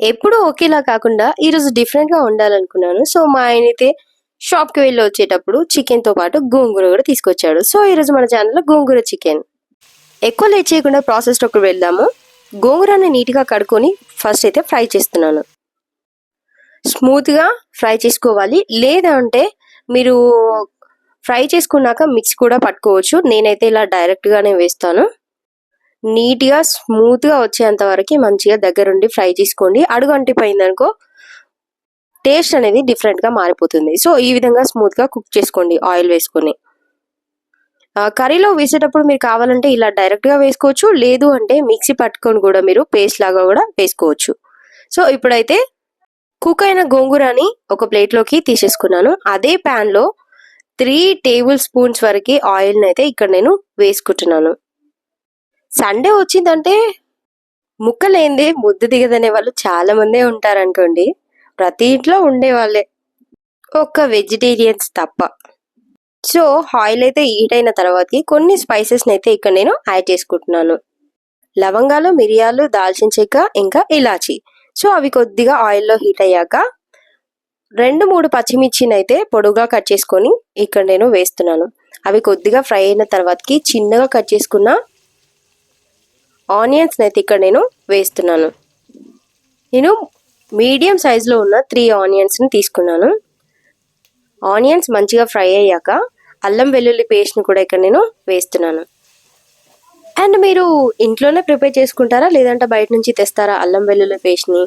ఎప్పుడు ఒకేలా కాకుండా ఈరోజు డిఫరెంట్గా ఉండాలనుకున్నాను. సో మా ఆయన అయితే షాప్కి వెళ్ళి వచ్చేటప్పుడు చికెన్తో పాటు గోంగూర కూడా తీసుకొచ్చాడు. సో ఈరోజు మన ఛానల్లో గోంగూర చికెన్. ఎక్కువ లేట్ చేయకుండా ప్రాసెస్ ఒకటి వెళ్దాము. గోంగూరని నీట్గా కడుక్కొని ఫస్ట్ అయితే ఫ్రై చేస్తున్నాను. స్మూత్గా ఫ్రై చేసుకోవాలి. లేదంటే మీరు ఫ్రై చేసుకున్నాక మిక్స్ కూడా పట్టుకోవచ్చు. నేనైతే ఇలా డైరెక్ట్గానే వేస్తాను. నీట్గా స్మూత్గా వచ్చేంత వరకు మంచిగా దగ్గరుండి ఫ్రై చేసుకోండి. అడుగు అంటిపోయింది అనుకో టేస్ట్ అనేది డిఫరెంట్గా మారిపోతుంది. సో ఈ విధంగా స్మూత్గా కుక్ చేసుకోండి ఆయిల్ వేసుకొని. కర్రీలో వేసేటప్పుడు మీరు కావాలంటే ఇలా డైరెక్ట్గా వేసుకోవచ్చు లేదు అంటే మిక్సీ పట్టుకొని కూడా మీరు పేస్ట్ లాగా కూడా వేసుకోవచ్చు. సో ఇప్పుడైతే కుక్ అయిన గోంగూరని ఒక ప్లేట్లోకి తీసేసుకున్నాను. అదే ప్యాన్లో త్రీ టేబుల్ స్పూన్స్ వరకు ఆయిల్ని అయితే ఇక్కడ నేను వేసుకుంటున్నాను. సండే వచ్చిందంటే ముక్కలేంది ముద్దు దిగదనే వాళ్ళు చాలా మందే ఉంటారనుకోండి ప్రతి ఇంట్లో ఉండే వాళ్ళే ఒక్క వెజిటేరియన్స్ తప్ప. సో ఆయిల్ అయితే హీట్ అయిన తర్వాతకి కొన్ని స్పైసెస్ని అయితే ఇక్కడ నేను యాడ్ చేసుకుంటున్నాను. లవంగాలు మిరియాలు దాల్చిన చెక్క ఇంకా ఇలాచి. సో అవి కొద్దిగా ఆయిల్లో హీట్ అయ్యాక రెండు మూడు పచ్చిమిర్చిని అయితే పొడుగా కట్ చేసుకొని ఇక్కడ నేను వేస్తున్నాను. అవి కొద్దిగా ఫ్రై అయిన తర్వాతకి చిన్నగా కట్ చేసుకున్న ఆనియన్స్ అయితే ఇక్కడ నేను వేస్తున్నాను. నేను మీడియం సైజులో ఉన్న త్రీ ఆనియన్స్ని తీసుకున్నాను. ఆనియన్స్ మంచిగా ఫ్రై అయ్యాక అల్లం వెల్లుల్లి పేస్ట్ని కూడా ఇక్కడ నేను వేస్తున్నాను. అండ్ మీరు ఇంట్లోనే ప్రిపేర్ చేసుకుంటారా? లేదంటే బయట నుంచి తెస్తారా అల్లం వెల్లుల్లి పేస్ట్ని?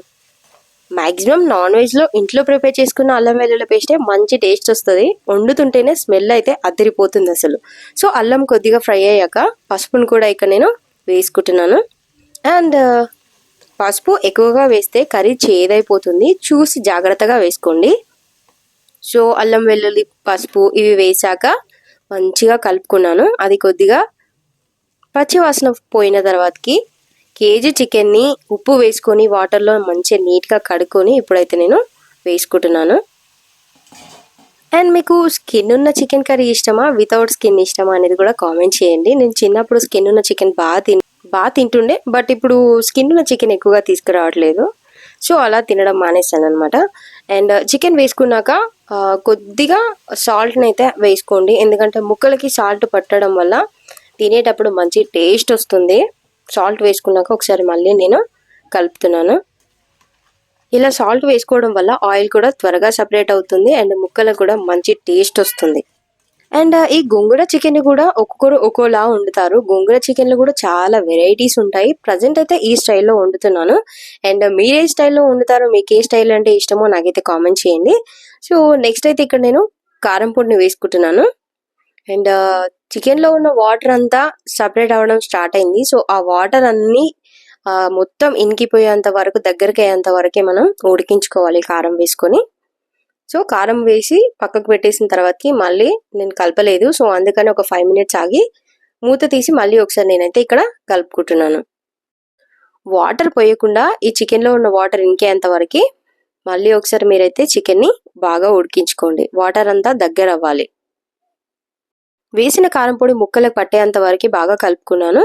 మ్యాక్సిమం నాన్ వెజ్లో ఇంట్లో ప్రిపేర్ చేసుకున్న అల్లం వెల్లుల్లి పేస్టే మంచి టేస్ట్ వస్తుంది. వండుతుంటేనే స్మెల్ అయితే అదిరిపోతుంది అసలు. సో అల్లం కొద్దిగా ఫ్రై అయ్యాక పసుపును కూడా ఇక్కడ నేను వేసుకుంటున్నాను. అండ్ పసుపు ఎక్కువగా వేస్తే కర్రీ చేదైపోతుంది. చూసి జాగ్రత్తగా వేసుకోండి. సో అల్లం వెల్లుల్లి పసుపు ఇవి వేసాక మంచిగా కలుపుకున్నాను. అది కొద్దిగా పచ్చివాసన పోయిన తర్వాతకి కేజీ చికెన్ని ఉప్పు వేసుకొని వాటర్లో మంచిగా నీట్గా కడుక్కొని ఇప్పుడైతే నేను వేసుకుంటున్నాను. అండ్ మీకు స్కిన్ ఉన్న చికెన్ కర్రీ ఇష్టమా? వితౌట్ స్కిన్ ఇష్టమా అనేది కూడా కామెంట్ చేయండి. నేను చిన్నప్పుడు స్కిన్ ఉన్న చికెన్ బాగా తిన్ బాగా తింటుండే బట్ ఇప్పుడు స్కిన్ ఉన్న చికెన్ ఎక్కువగా తీసుకురావట్లేదు. సో అలా తినడం మానేసాను అనమాట అండ్ చికెన్ వేసుకున్నాక కొద్దిగా సాల్ట్ని అయితే వేసుకోండి. ఎందుకంటే ముక్కలకి సాల్ట్ పట్టడం వల్ల తినేటప్పుడు మంచి టేస్ట్ వస్తుంది. సాల్ట్ వేసుకున్నాక ఒకసారి మళ్ళీ నేను కలుపుతున్నాను. ఇలా సాల్ట్ వేసుకోవడం వల్ల ఆయిల్ కూడా త్వరగా సపరేట్ అవుతుంది అండ్ ముక్కలకు కూడా మంచి టేస్ట్ వస్తుంది. అండ్ ఈ గోంగూర చికెన్ కూడా ఒక్కొక్కరు ఒక్కోలా వండుతారు. గోంగూర చికెన్లు కూడా చాలా వెరైటీస్ ఉంటాయి. ప్రజెంట్ అయితే ఈ స్టైల్లో వండుతున్నాను. అండ్ మీరు ఏ స్టైల్లో వండుతారో మీకు ఏ స్టైల్ అంటే ఇష్టమో నాకైతే కామెంట్ చేయండి. సో నెక్స్ట్ అయితే ఇక్కడ నేను కారం పొడిని వేసుకుంటున్నాను. అండ్ చికెన్లో ఉన్న వాటర్ అంతా సపరేట్ అవ్వడం స్టార్ట్ అయింది. సో ఆ వాటర్ అన్నీ మొత్తం ఇనికిపోయేంత వరకు దగ్గరికి అయ్యేంత వరకే మనం ఉడికించుకోవాలి కారం వేసుకొని. సో కారం వేసి పక్కకు పెట్టేసిన తర్వాతకి మళ్ళీ నేను కలపలేదు. సో అందుకని ఒక ఫైవ్ మినిట్స్ ఆగి మూత తీసి మళ్ళీ ఒకసారి నేనైతే ఇక్కడ కలుపుకుంటున్నాను. వాటర్ పోయకుండా ఈ చికెన్లో ఉన్న వాటర్ ఇంకేంత వరకు మళ్ళీ ఒకసారి మీరైతే చికెన్ని బాగా ఉడికించుకోండి. వాటర్ అంతా దగ్గర అవ్వాలి వేసిన కారం పొడి ముక్కలకు పట్టేంత వరకు బాగా కలుపుకున్నాను.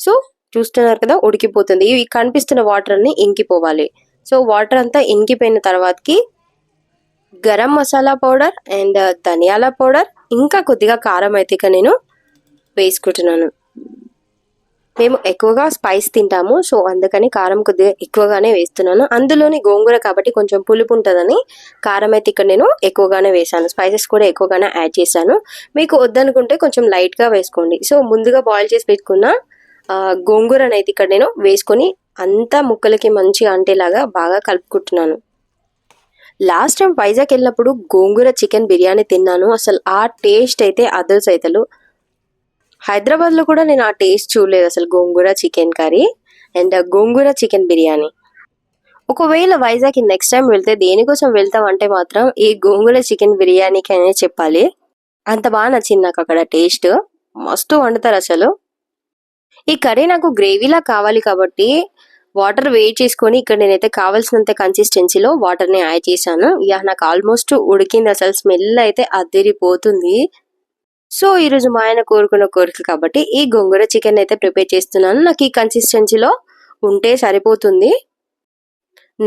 సో చూస్తున్నారు కదా ఉడికిపోతుంది. ఇవి కనిపిస్తున్న వాటర్ అన్ని ఇంకిపోవాలి. సో వాటర్ అంతా ఇంకిపోయిన తర్వాతకి garam masala powder and uh, ధనియాల పౌడర్ ఇంకా కొద్దిగా కారం అయితే ఇక నేను వేసుకుంటున్నాను. మేము ఎక్కువగా స్పైస్ తింటాము సో అందుకని కారం కొద్దిగా ఎక్కువగానే వేస్తున్నాను. అందులోని గోంగూర కాబట్టి కొంచెం పులుపు ఉంటుందని కారం అయితే ఇక్కడ నేను ఎక్కువగానే వేసాను స్పైసెస్ కూడా ఎక్కువగానే యాడ్ చేశాను. మీకు వద్దనుకుంటే కొంచెం లైట్గా వేసుకోండి. సో ముందుగా బాయిల్ చేసి పెట్టుకున్న గోంగూర గోంగూరని అయితే ఇక్కడ నేను వేసుకొని అంతా ముక్కలకి మంచిగా అంటేలాగా బాగా కలుపుకుంటున్నాను. లాస్ట్ టైం వైజాగ్ వెళ్ళినప్పుడు గోంగూర చికెన్ బిర్యానీ తిన్నాను. అసలు ఆ టేస్ట్ అయితే అదర్స్ అయితలు హైదరాబాద్లో కూడా నేను ఆ టేస్ట్ చూడలేదు అసలు గోంగూర chicken curry and gongura chicken biryani. ఒకవేళ వైజాగ్కి నెక్స్ట్ టైం వెళ్తే దేనికోసం వెళ్తాం అంటే మాత్రం ఈ గోంగూర చికెన్ బిర్యానీకి అనే చెప్పాలి. అంత బాగా నచ్చింది నాకు అక్కడ టేస్ట్ మస్తు వండుతారు అసలు. ఈ కర్రీ నాకు గ్రేవీలా కావాలి కాబట్టి వాటర్ వేడి చేసుకొని ఇక్కడ నేనైతే కావాల్సినంత కన్సిస్టెన్సీలో వాటర్ని యాడ్ చేశాను. ఇక నాకు ఆల్మోస్ట్ ఉడికింది. అసలు స్మెల్ అయితే అదిరిపోతుంది. సో ఈరోజు మా ఆయన కోరుకున్న కోరిక కాబట్టి ఈ గోంగూర చికెన్ అయితే ప్రిపేర్ చేస్తున్నాను. నాకు ఈ కన్సిస్టెన్సీలో ఉంటే సరిపోతుంది.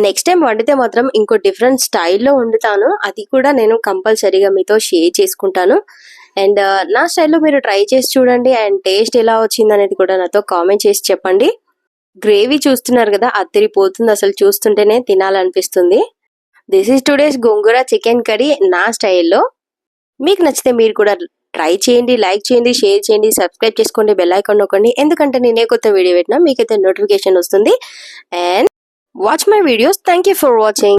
నెక్స్ట్ టైం వండితే మాత్రం ఇంకో డిఫరెంట్ స్టైల్లో వండుతాను. అది కూడా నేను కంపల్సరీగా మీతో షేర్ చేసుకుంటాను. అండ్ uh, నా స్టైల్లో మీరు ట్రై చేసి చూడండి అండ్ టేస్ట్ ఎలా వచ్చింది అనేది కూడా నాతో కామెంట్ చేసి చెప్పండి. గ్రేవీ చూస్తున్నారు కదా అత్తిరిపోతుంది అసలు చూస్తుంటేనే తినాలనిపిస్తుంది. This is today's gongura chicken curry నా స్టైల్లో. మీకు నచ్చితే మీరు కూడా ట్రై చేయండి లైక్ చేయండి షేర్ చేయండి సబ్స్క్రైబ్ చేసుకోండి బెల్ ఐకాన్ నొక్కండి. ఎందుకంటే నేనే కొత్త వీడియో పెట్టినా మీకైతే నోటిఫికేషన్ వస్తుంది. And watch my videos thank you for watching